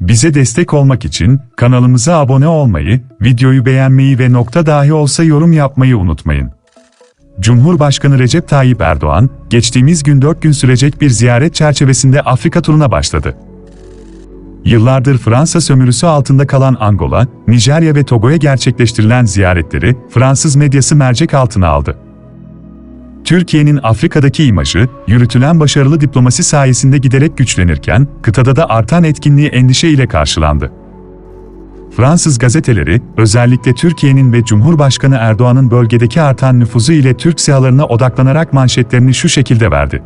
Bize destek olmak için kanalımıza abone olmayı, videoyu beğenmeyi ve nokta dahi olsa yorum yapmayı unutmayın. Cumhurbaşkanı Recep Tayyip Erdoğan, geçtiğimiz gün 4 gün sürecek bir ziyaret çerçevesinde Afrika turuna başladı. Yıllardır Fransa sömürüsü altında kalan Angola, Nijerya ve Togo'ya gerçekleştirilen ziyaretleri Fransız medyası mercek altına aldı. Türkiye'nin Afrika'daki imajı, yürütülen başarılı diplomasi sayesinde giderek güçlenirken, kıtada da artan etkinliği endişe ile karşılandı. Fransız gazeteleri, özellikle Türkiye'nin ve Cumhurbaşkanı Erdoğan'ın bölgedeki artan nüfuzu ile Türk sihalarına odaklanarak manşetlerini şu şekilde verdi.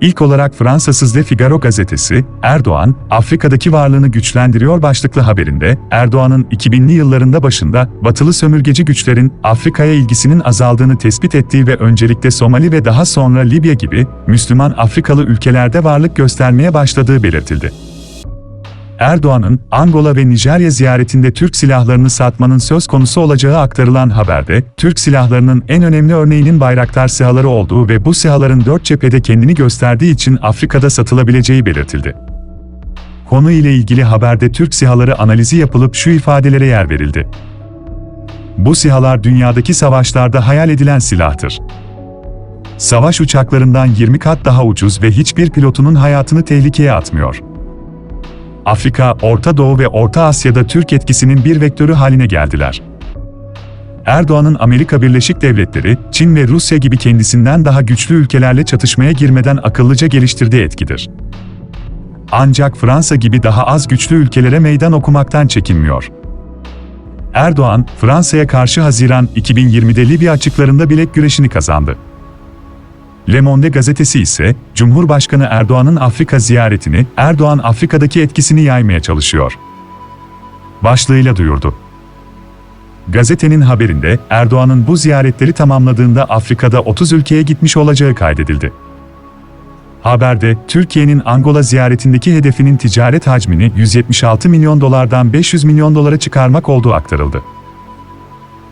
İlk olarak Fransız Le Figaro gazetesi, Erdoğan, Afrika'daki varlığını güçlendiriyor başlıklı haberinde, Erdoğan'ın 2000'li yıllarında başında, batılı sömürgeci güçlerin Afrika'ya ilgisinin azaldığını tespit ettiği ve öncelikle Somali ve daha sonra Libya gibi Müslüman Afrikalı ülkelerde varlık göstermeye başladığı belirtildi. Erdoğan'ın Angola ve Nijerya ziyaretinde Türk silahlarını satmanın söz konusu olacağı aktarılan haberde, Türk silahlarının en önemli örneğinin Bayraktar sihaları olduğu ve bu sihaların dört cephede kendini gösterdiği için Afrika'da satılabileceği belirtildi. Konu ile ilgili haberde Türk sihaları analizi yapılıp şu ifadelere yer verildi. Bu sihalar dünyadaki savaşlarda hayal edilen silahtır. Savaş uçaklarından 20 kat daha ucuz ve hiçbir pilotunun hayatını tehlikeye atmıyor. Afrika, Orta Doğu ve Orta Asya'da Türk etkisinin bir vektörü haline geldiler. Erdoğan'ın Amerika Birleşik Devletleri, Çin ve Rusya gibi kendisinden daha güçlü ülkelerle çatışmaya girmeden akıllıca geliştirdiği etkidir. Ancak Fransa gibi daha az güçlü ülkelere meydan okumaktan çekinmiyor. Erdoğan, Fransa'ya karşı Haziran 2020'de Libya açıklarında bilek güreşini kazandı. Le Monde gazetesi ise, Cumhurbaşkanı Erdoğan'ın Afrika ziyaretini, Erdoğan Afrika'daki etkisini yaymaya çalışıyor. Başlığıyla duyurdu. Gazetenin haberinde, Erdoğan'ın bu ziyaretleri tamamladığında Afrika'da 30 ülkeye gitmiş olacağı kaydedildi. Haberde, Türkiye'nin Angola ziyaretindeki hedefinin ticaret hacmini 176 milyon dolardan 500 milyon dolara çıkarmak olduğu aktarıldı.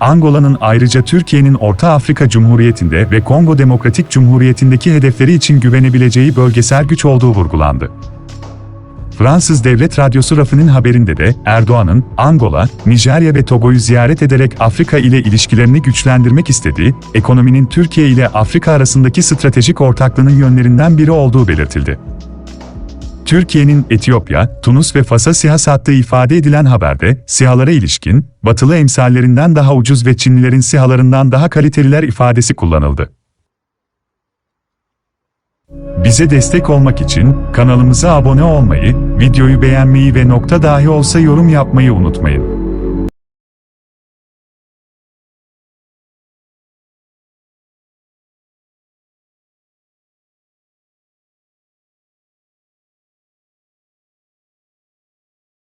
Angola'nın ayrıca Türkiye'nin Orta Afrika Cumhuriyeti'nde ve Kongo Demokratik Cumhuriyeti'ndeki hedefleri için güvenebileceği bölgesel güç olduğu vurgulandı. Fransız Devlet Radyosu Rafı'nın haberinde de Erdoğan'ın Angola, Nijerya ve Togo'yu ziyaret ederek Afrika ile ilişkilerini güçlendirmek istediği, ekonominin Türkiye ile Afrika arasındaki stratejik ortaklığının yönlerinden biri olduğu belirtildi. Türkiye'nin Etiyopya, Tunus ve Fas'a siha sattığı ifade edilen haberde, sihalara ilişkin, batılı emsallerinden daha ucuz ve Çinlilerin sihalarından daha kaliteliler ifadesi kullanıldı. Bize destek olmak için kanalımıza abone olmayı, videoyu beğenmeyi ve nokta dahi olsa yorum yapmayı unutmayın.